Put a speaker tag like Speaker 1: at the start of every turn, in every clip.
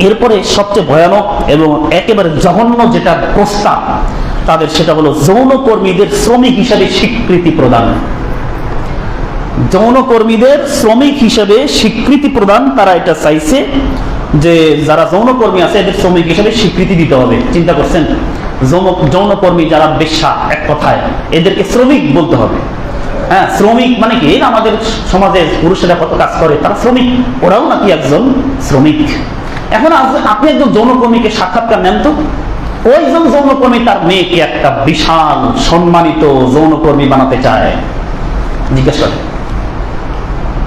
Speaker 1: এরপরে সবচেয়ে ভয়ানক এবং একেবারে জঘন্য যেটা প্রস্তাব, তাদের সেটা হলো যৌনকর্মীদের শ্রমিক হিসাবে স্বীকৃতি প্রদান। যৌনকর্মীদের শ্রমিক হিসেবে স্বীকৃতি প্রদান তারা এটা চাইছে যে যারা যৌনকর্মী আছে, এদের শ্রমিক হিসেবে স্বীকৃতি দিতে হবে। চিন্তা করছেন? যৌন- যৌনকর্মী যারা বেশ্যা, এক কথায়, এদেরকে শ্রমিক বলতে হবে। হ্যাঁ শ্রমিক মানে কি? আমাদের সমাজে পুরুষেরা কত কাজ করে, তারা শ্রমিক, ওরাও নাকি একজন শ্রমিক। এখন আপনি একজন যৌনকর্মীকে সাক্ষাৎকার নেন তো। ওইজন যৌনকর্মী তার মেয়েকে একটা বিশাল সম্মানিত যৌনকর্মী বানাতে চায়। জিজ্ঞেস করেন।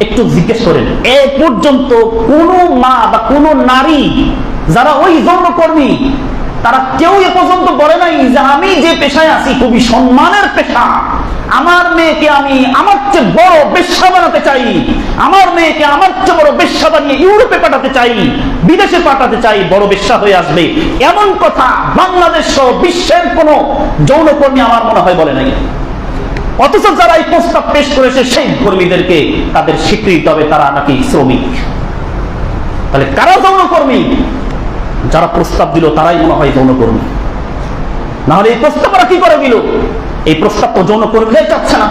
Speaker 1: একটু জিজ্ঞেস করেন, এ পর্যন্ত কোন মা বা কোন নারী যারা ওই যৌনকর্মী, তারা কেউ এ পর্যন্ত বলে নাই যে আমি যে পেশায় আছি, খুবই সম্মানের পেশা। আমার মেয়েকে আমি আমার চেয়ে বড় বেশ্যা বানাতে চাই। আমার মেয়েকে আমার চেয়ে বড় বেশ্যা বানিয়ে ইউরোপে পাঠাতে চাই, বিদেশে পাঠাতে চাই, বড় বেশ্যা হয়ে আসবে। এমন কথা বাংলাদেশ সহ বিশ্বের কোন যৌনকর্মী আমার মনে হয় বলে নাই। অথচ যারা এই প্রস্তাব পেশ করেছে, সেই কর্মীদেরকে তাদের স্বীকৃতি হবে, তারা নাকি শ্রমিক। তাহলে কারা যৌনকর্মী? যারা প্রস্তাব দিল, তারাই মনে হয় যৌনকর্মী। নাহলে এই প্রস্তাব কি করে দিল? এই প্রস্তাব তো যৌনকর্মীরাই চাচ্ছে না।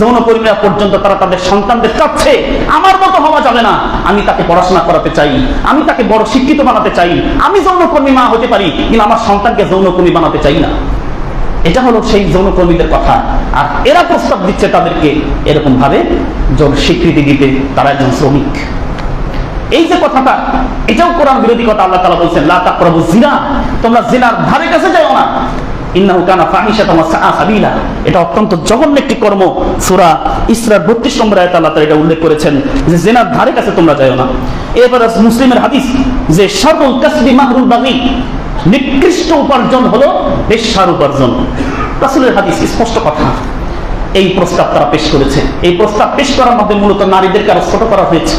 Speaker 1: যৌনকর্মীরা পর্যন্ত তারা তাদের সন্তানদের চাচ্ছে আমার মতো হওয়া যাবে না। আমি তাকে পড়াশোনা করাতে চাই। আমি তাকে বড় শিক্ষিত বানাতে চাই। আমি যৌনকর্মী মা হতে পারি, কিন্তু আমার সন্তানকে যৌনকর্মী বানাতে চাই না। এটা হলো সেই যৌনকর্মীদের কথা। আর এরা প্রস্তাব দিচ্ছে তাদেরকে এরকম ভাবে যৌন স্বীকৃতি দিতে। তারা একজন শ্রমিক। এই যে কথাটা, এটাও কোরআন বিরোধী কথা আল্লাহ তালা বলছেন লাতা প্রভু জিনা তোমরা জিনার ধারে কাছে যাও না। এটা অত্যন্ত জঘন্য একটি কর্ম। সূরা ইসরার 32 নম্বর এটা উল্লেখ করেছেন যে, জিনার ধারে কাছে তোমরা না। এবার মুসলিমের হাদিস যে শারুল কাসবি মাহরুল বাগি। নিকৃষ্ট উপার্জন হলো বেশ্যার উপার্জন। রাসূলের হাদিস স্পষ্ট কথা। এই প্রস্তাব তারা পেশ করেছে। এই প্রস্তাব পেশ করার মাধ্যমে মূলত নারীদেরকে আরও ছোট করা হয়েছে।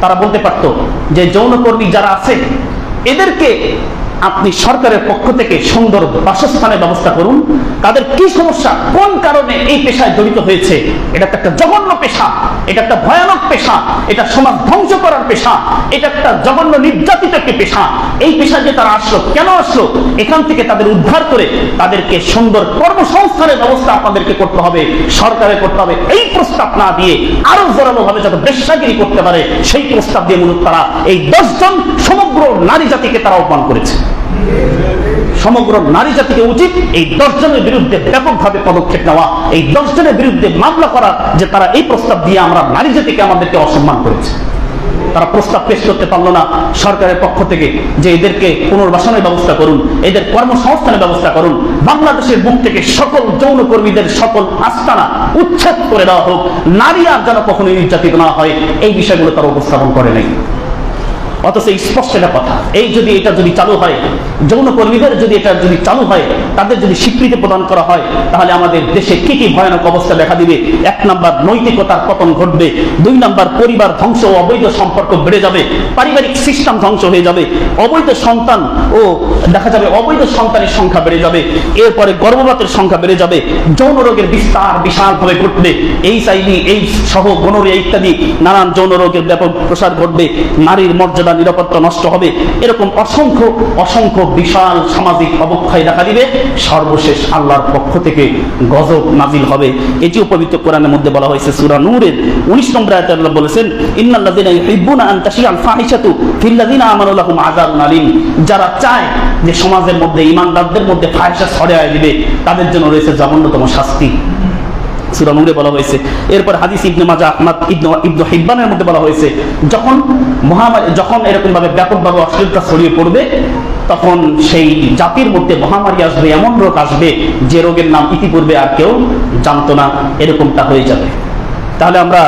Speaker 1: তারা বলতে পারত যে, যৌনকর্মী যারা আছে, এদেরকে আপনি সরকারের পক্ষ থেকে সুন্দর বাসস্থানের ব্যবস্থা করুন। তাদের কি সমস্যা? কোন কারণে এই পেশায় জড়িত হয়েছে? এটা একটা জঘন্য পেশা। এটা একটা ভয়ানক পেশা। এটা সমাজ ধ্বংস করার পেশা। এটা একটা জঘন্য নির্যাতিত একটি পেশা। এই পেশায় যে তারা আসলো। কেন আসলো? এখান থেকে তাদের উদ্ধার করে তাদেরকে সুন্দর কর্মসংস্থানের ব্যবস্থা আপনাদেরকে করতে হবে সরকারের করতে হবে। এই প্রস্তাব না দিয়ে আরও জোরালো ভাবে যাতে বেশ্যাগিরি করতে পারে, সেই প্রস্তাব দিয়ে মূলত তারা এই দশজন সমগ্র নারী জাতিকে তারা অপমান করেছে। সমগ্র নারী জাতিকে উচিত এই দশজনের বিরুদ্ধে ব্যাপকভাবে পদক্ষেপ নেওয়া, এই দশজনের বিরুদ্ধে মামলা করা যে তারা এই প্রস্তাব দিয়ে আমরা নারী জাতিকে আমাদেরকে অসম্মান করেছে। তারা প্রস্তাব পেশ করতে পারল না। সরকারের পক্ষ থেকে যে এদেরকে পুনর্বাসনের ব্যবস্থা করুন, এদের কর্মসংস্থানের ব্যবস্থা করুন, বাংলাদেশের বুক থেকে সকল যৌনকর্মীদের সকল আস্তানা উচ্ছেদ করে দেওয়া হোক। নারী আর যেন কখনো নির্যাতিত না হয়, এই বিষয়গুলো তারা উপস্থাপন করে নাই। অথচ স্পষ্ট একটা কথা। এই যদি এটা যদি চালু হয় যৌনকর্মীদের যদি এটা যদি চালু হয়, তাদের যদি স্বীকৃতি প্রদান করা হয়, তাহলে আমাদের দেশে কি কি ভয়ানক অবস্থা দেখা দিবে? এক নাম্বার নৈতিকতার পতন ঘটবে, দুই নাম্বার পরিবার ধ্বংস ও অবৈধ সম্পর্ক বেড়ে যাবে, পারিবারিক সিস্টেম ধ্বংস হয়ে যাবে, অবৈধ সন্তান ও দেখা যাবে অবৈধ সন্তানের সংখ্যা বেড়ে যাবে, এরপরে গর্ভপাতের সংখ্যা বেড়ে যাবে, যৌন রোগের বিস্তার বিশালভাবে ঘটবে এইচআইভি এই সহ গনোরিয়া ইত্যাদি, নানান যৌন রোগের ব্যাপক প্রসার ঘটবে, নারীর মর্যাদা নিরাপত্তা নষ্ট হবে। এরকম অসংখ্য অসংখ্য বিশাল সামাজিক অবক্ষয় দেখা দিবে। সর্বশেষ আল্লাহর পক্ষ থেকে গজব নাজিল হবে। এটিও পবিত্র কোরআনের মধ্যে বলা হয়েছে, সূরা নূরের 19 নম্বর আয়াতে আল্লাহ বলেছেন, ইন্নাল্লাযীনা ইউহিব্বুনা আন তাশিয়াল ফাহিশাতু ফিল্লাযীনা আমানু লাহুম আযাবুন যারা চায় যে সমাজের মধ্যে, ঈমানদারদের মধ্যে ফাহিশা ছড়িয়ে দিবে, তাদের জন্য রয়েছে জঘন্যতম শাস্তি। সূরা নূরে বলা হয়েছে। এরপর হাদিস ইবনে মাজা আহমদ ইবনে ইবনে হিব্বানের মধ্যে বলা হয়েছে, যখন মহামারী যখন এরকম ভাবে ব্যাপকভাবে অশ্লীলতা ছড়িয়ে পড়বে, তখন সেই জাতির মধ্যে মহামারী আসবে, এমন রোগ আসবে, যে রোগের নাম ইতিপূর্বে আর কেউ জানতো না, এরকমটা হয়ে যাবে। তাহলে আমরা